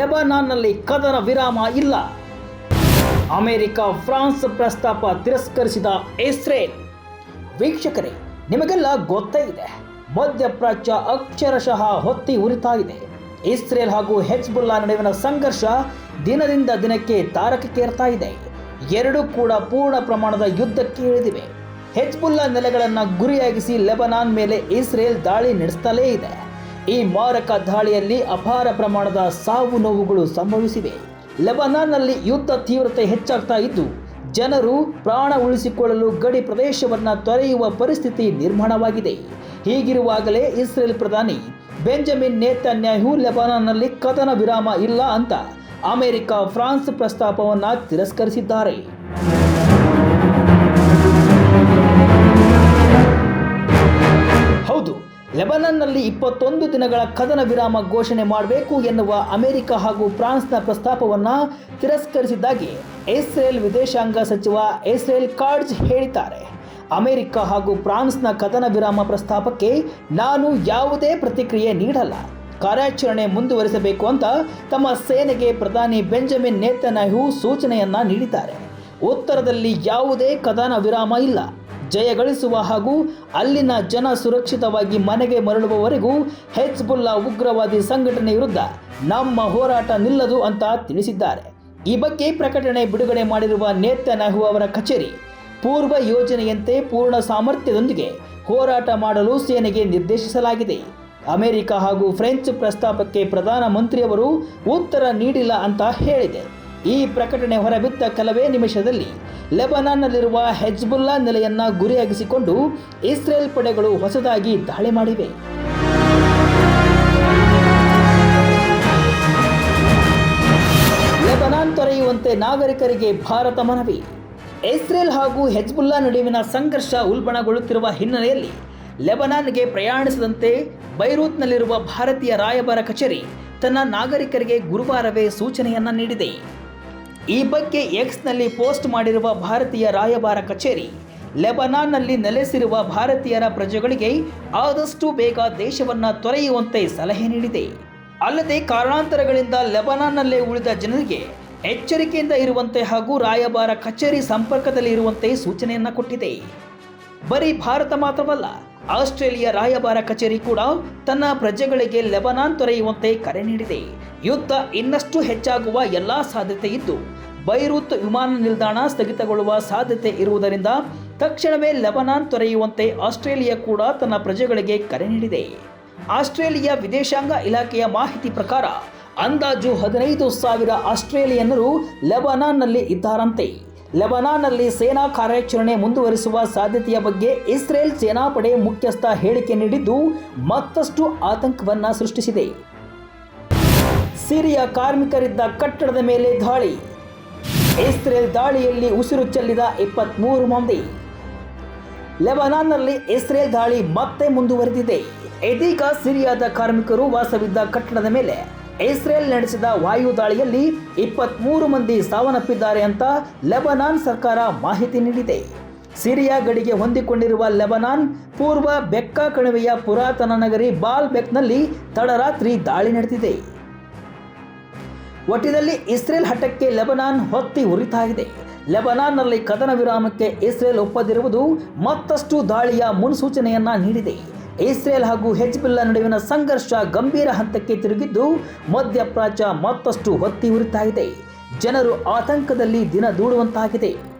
ಲೆಬನಾನ್ನಲ್ಲಿ ಕದನ ವಿರಾಮ ಇಲ್ಲ. ಅಮೆರಿಕ, ಫ್ರಾನ್ಸ್ ಪ್ರಸ್ತಾಪ ತಿರಸ್ಕರಿಸಿದ ಇಸ್ರೇಲ್. ವೀಕ್ಷಕರೇ, ನಿಮಗೆಲ್ಲ ಗೊತ್ತೇ ಇದೆ, ಮಧ್ಯಪ್ರಾಚ್ಯ ಅಕ್ಷರಶಃ ಹೊತ್ತಿ ಉರಿತಾ ಇದೆ ಇಸ್ರೇಲ್ ಹಾಗೂ ಹೆಜ್ಬುಲ್ಲಾ ನಡುವಿನ ಸಂಘರ್ಷ ದಿನದಿಂದ ದಿನಕ್ಕೆ ತಾರಕಕ್ಕೇರ್ತಾ ಇದೆ. ಎರಡೂ ಕೂಡ ಪೂರ್ಣ ಪ್ರಮಾಣದ ಯುದ್ಧಕ್ಕೆ ಇಳಿದಿವೆ. ಹೆಜ್ಬುಲ್ಲಾ ನೆಲೆಗಳನ್ನು ಗುರಿಯಾಗಿಸಿ ಲೆಬನಾನ್ ಮೇಲೆ ಇಸ್ರೇಲ್ ದಾಳಿ ನಡೆಸುತ್ತಲೇ ಇದೆ. ಈ ಮಾರಕ ದಾಳಿಯಲ್ಲಿ ಅಪಾರ ಪ್ರಮಾಣದ ಸಾವು ನೋವುಗಳು ಸಂಭವಿಸಿವೆ. ಲೆಬನಾನ್ನಲ್ಲಿ ಯುದ್ಧ ತೀವ್ರತೆ ಹೆಚ್ಚಾಗ್ತಾ ಇದ್ದು, ಜನರು ಪ್ರಾಣ ಉಳಿಸಿಕೊಳ್ಳಲು ಗಡಿ ಪ್ರದೇಶವನ್ನು ತೊರೆಯುವ ಪರಿಸ್ಥಿತಿ ನಿರ್ಮಾಣವಾಗಿದೆ. ಹೀಗಿರುವಾಗಲೇ ಇಸ್ರೇಲ್ ಪ್ರಧಾನಿ ಬೆಂಜಮಿನ್ ನೇತನ್ಯಾಹು ಲೆಬನಾನ್ನಲ್ಲಿ ಕದನ ವಿರಾಮ ಇಲ್ಲ ಅಂತ ಅಮೆರಿಕ, ಫ್ರಾನ್ಸ್ ಪ್ರಸ್ತಾಪವನ್ನು ತಿರಸ್ಕರಿಸಿದ್ದಾರೆ. ಲೆಬನಾನ್ನಲ್ಲಿ ಇಪ್ಪತ್ತೊಂದು ದಿನಗಳ ಕದನ ವಿರಾಮ ಘೋಷಣೆ ಮಾಡಬೇಕು ಎನ್ನುವ ಅಮೆರಿಕ ಹಾಗೂ ಫ್ರಾನ್ಸ್ನ ಪ್ರಸ್ತಾಪವನ್ನು ತಿರಸ್ಕರಿಸಿದ್ದಾಗಿ ಇಸ್ರೇಲ್ ವಿದೇಶಾಂಗ ಸಚಿವ ಇಸ್ರೇಲ್ ಕಾರ್ಡ್ಸ್ ಹೇಳಿದ್ದಾರೆ. ಅಮೆರಿಕ ಹಾಗೂ ಫ್ರಾನ್ಸ್ನ ಕದನ ವಿರಾಮ ಪ್ರಸ್ತಾಪಕ್ಕೆ ನಾನು ಯಾವುದೇ ಪ್ರತಿಕ್ರಿಯೆ ನೀಡಲ್ಲ. ಕಾರ್ಯಾಚರಣೆ ಮುಂದುವರಿಸಬೇಕು ಅಂತ ತಮ್ಮ ಸೇನೆಗೆ ಪ್ರಧಾನಿ ಬೆಂಜಮಿನ್ ನೇತನ್ಯಾಹು ಸೂಚನೆಯನ್ನ ನೀಡಿದ್ದಾರೆ. ಉತ್ತರದಲ್ಲಿ ಯಾವುದೇ ಕದನ ವಿರಾಮ ಇಲ್ಲ. ಜಯಗಳಿಸುವ ಹಾಗೂ ಅಲ್ಲಿನ ಜನ ಸುರಕ್ಷಿತವಾಗಿ ಮನೆಗೆ ಮರಳುವವರೆಗೂ ಹೆಜ್ಬುಲ್ಲಾ ಉಗ್ರವಾದಿ ಸಂಘಟನೆ ವಿರುದ್ಧ ನಮ್ಮ ಹೋರಾಟ ನಿಲ್ಲದು ಅಂತ ತಿಳಿಸಿದ್ದಾರೆ. ಈ ಬಗ್ಗೆ ಪ್ರಕಟಣೆ ಬಿಡುಗಡೆ ಮಾಡಿರುವ ನೇತನ್ಯಾಹು ಅವರ ಕಚೇರಿ ಪೂರ್ವ ಯೋಜನೆಯಂತೆ ಪೂರ್ಣ ಸಾಮರ್ಥ್ಯದೊಂದಿಗೆ ಹೋರಾಟ ಮಾಡಲು ಸೇನೆಗೆ ನಿರ್ದೇಶಿಸಲಾಗಿದೆ. ಅಮೆರಿಕ ಹಾಗೂ ಫ್ರೆಂಚ್ ಪ್ರಸ್ತಾಪಕ್ಕೆ ಪ್ರಧಾನಮಂತ್ರಿಯವರು ಉತ್ತರ ನೀಡಿಲ್ಲ ಅಂತ ಹೇಳಿದೆ. ಈ ಪ್ರಕಟಣೆ ಹೊರಬಿದ್ದ ಕೆಲವೇ ನಿಮಿಷದಲ್ಲಿ ಲೆಬನಾನ್ನಲ್ಲಿರುವ ಹೆಜ್ಬುಲ್ಲಾ ನೆಲೆಯನ್ನು ಗುರಿಯಾಗಿಸಿಕೊಂಡು ಇಸ್ರೇಲ್ ಪಡೆಗಳು ಹೊಸದಾಗಿ ದಾಳಿ ಮಾಡಿವೆ. ಲೆಬನಾನ್ ತೊರೆಯುವಂತೆ ನಾಗರಿಕರಿಗೆ ಭಾರತ ಮನವಿ. ಇಸ್ರೇಲ್ ಹಾಗೂ ಹೆಜ್ಬುಲ್ಲಾ ನಡುವಿನ ಸಂಘರ್ಷ ಉಲ್ಬಣಗೊಳ್ಳುತ್ತಿರುವ ಹಿನ್ನೆಲೆಯಲ್ಲಿ ಲೆಬನಾನ್ಗೆ ಪ್ರಯಾಣಿಸದಂತೆ ಬೈರೂತ್ನಲ್ಲಿರುವ ಭಾರತೀಯ ರಾಯಭಾರ ಕಚೇರಿ ತನ್ನ ನಾಗರಿಕರಿಗೆ ಗುರುವಾರವೇ ಸೂಚನೆಯನ್ನ ನೀಡಿದೆ. ಈ ಬಗ್ಗೆ ಎಕ್ಸ್ನಲ್ಲಿ ಪೋಸ್ಟ್ ಮಾಡಿರುವ ಭಾರತೀಯ ರಾಯಭಾರ ಕಚೇರಿ, ಲೆಬನಾನ್ನಲ್ಲಿ ನೆಲೆಸಿರುವ ಭಾರತೀಯರ ಪ್ರಜೆಗಳಿಗೆ ಆದಷ್ಟು ಬೇಗ ದೇಶವನ್ನ ತೊರೆಯುವಂತೆ ಸಲಹೆ ನೀಡಿದೆ. ಅಲ್ಲದೆ ಕಾರಣಾಂತರಗಳಿಂದ ಲೆಬನಾನ್ನಲ್ಲೇ ಉಳಿದ ಜನರಿಗೆ ಎಚ್ಚರಿಕೆಯಿಂದ ಇರುವಂತೆ ಹಾಗೂ ರಾಯಭಾರ ಕಚೇರಿ ಸಂಪರ್ಕದಲ್ಲಿ ಇರುವಂತೆ ಸೂಚನೆಯನ್ನು ಕೊಟ್ಟಿದೆ. ಬರೀ ಭಾರತ ಮಾತ್ರವಲ್ಲ ಆಸ್ಟ್ರೇಲಿಯಾ ರಾಯಭಾರ ಕಚೇರಿ ಕೂಡ ತನ್ನ ಪ್ರಜೆಗಳಿಗೆ ಲೆಬನಾನ್ ತೊರೆಯುವಂತೆ ಕರೆ ನೀಡಿದೆ. ಯುದ್ಧ ಇನ್ನಷ್ಟು ಹೆಚ್ಚಾಗುವ ಎಲ್ಲಾ ಸಾಧ್ಯತೆ ಇದ್ದು, ಬೈರೂತ್ ವಿಮಾನ ನಿಲ್ದಾಣ ಸ್ಥಗಿತಗೊಳ್ಳುವ ಸಾಧ್ಯತೆ ಇರುವುದರಿಂದ ತಕ್ಷಣವೇ ಲೆಬನಾನ್ ತೊರೆಯುವಂತೆ ಆಸ್ಟ್ರೇಲಿಯಾ ಕೂಡ ತನ್ನ ಪ್ರಜೆಗಳಿಗೆ ಕರೆ ನೀಡಿದೆ. ಆಸ್ಟ್ರೇಲಿಯಾ ವಿದೇಶಾಂಗ ಇಲಾಖೆಯ ಮಾಹಿತಿ ಪ್ರಕಾರ, ಅಂದಾಜು ಹದಿನೈದು ಸಾವಿರ ಆಸ್ಟ್ರೇಲಿಯನ್ನರು ಲೆಬನಾನ್ನಲ್ಲಿ ಇದ್ದಾರಂತೆ. ಲೆಬನಾನ್ನಲ್ಲಿ ಸೇನಾ ಕಾರ್ಯಾಚರಣೆ ಮುಂದುವರಿಸುವ ಸಾಧ್ಯತೆಯ ಬಗ್ಗೆ ಇಸ್ರೇಲ್ ಸೇನಾಪಡೆ ಮುಖ್ಯಸ್ಥ ಹೇಳಿಕೆ ನೀಡಿದ್ದು ಮತ್ತಷ್ಟು ಆತಂಕವನ್ನು ಸೃಷ್ಟಿಸಿದೆ. ಸಿರಿಯಾ ಕಾರ್ಮಿಕರಿದ್ದ ಕಟ್ಟಡದ ಮೇಲೆ ದಾಳಿ. ಇಸ್ರೇಲ್ ದಾಳಿಯಲ್ಲಿ ಉಸಿರು ಚೆಲ್ಲಿದ ಇಪ್ಪತ್ಮೂರು ಮಂದಿ. ಲೆಬನಾನ್ನಲ್ಲಿ ಇಸ್ರೇಲ್ ದಾಳಿ ಮತ್ತೆ ಮುಂದುವರೆದಿದೆ. ಇದೀಗ ಸಿರಿಯಾದ ಕಾರ್ಮಿಕರು ವಾಸವಿದ್ದ ಕಟ್ಟಡದ ಮೇಲೆ. ಇಸ್ರೇಲ್ ನಡೆಸಿದ ವಾಯು ದಾಳಿಯಲ್ಲಿ ಇಪ್ಪತ್ಮೂರು ಮಂದಿ ಸಾವನ್ನಪ್ಪಿದ್ದಾರೆ ಅಂತ ಲೆಬನಾನ್ ಸರ್ಕಾರ ಮಾಹಿತಿ ನೀಡಿದೆ. ಸಿರಿಯಾ ಗಡಿಗೆ ಹೊಂದಿಕೊಂಡಿರುವ ಲೆಬನಾನ್ ಪೂರ್ವ ಬೆಕ್ಕ ಕಣಿವೆಯ ಪುರಾತನ ನಗರಿ ಬಾಲ್ ಬೆಕ್ನಲ್ಲಿ ತಡರಾತ್ರಿ ದಾಳಿ ನಡೆದಿದೆ. ಒಟ್ಟಿನಲ್ಲಿ ಇಸ್ರೇಲ್ ಹಠಕ್ಕೆ ಲೆಬನಾನ್ ಹೊತ್ತಿ ಉರಿತಾ ಇದೆ ಲೆಬನಾನ್ನಲ್ಲಿ ಕದನ ವಿರಾಮಕ್ಕೆ ಇಸ್ರೇಲ್ ಒಪ್ಪದಿರುವುದು ಮತ್ತಷ್ಟು ದಾಳಿಯ ಮುನ್ಸೂಚನೆಯನ್ನ ನೀಡಿದೆ. ಇಸ್ರೇಲ್ ಹಾಗೂ ಹೆಜ್ಬಿಲ್ಲಾ ನಡುವಿನ ಸಂಘರ್ಷ ಗಂಭೀರ ಹಂತಕ್ಕೆ ತಿರುಗಿದ್ದು ಮಧ್ಯಪ್ರಾಚ್ಯ ಮತ್ತಷ್ಟು ಹೊತ್ತಿ ಉರಿತಾಗಿದೆ ಜನರು ಆತಂಕದಲ್ಲಿ ದಿನ ದೂಡುವಂತಾಗಿದೆ.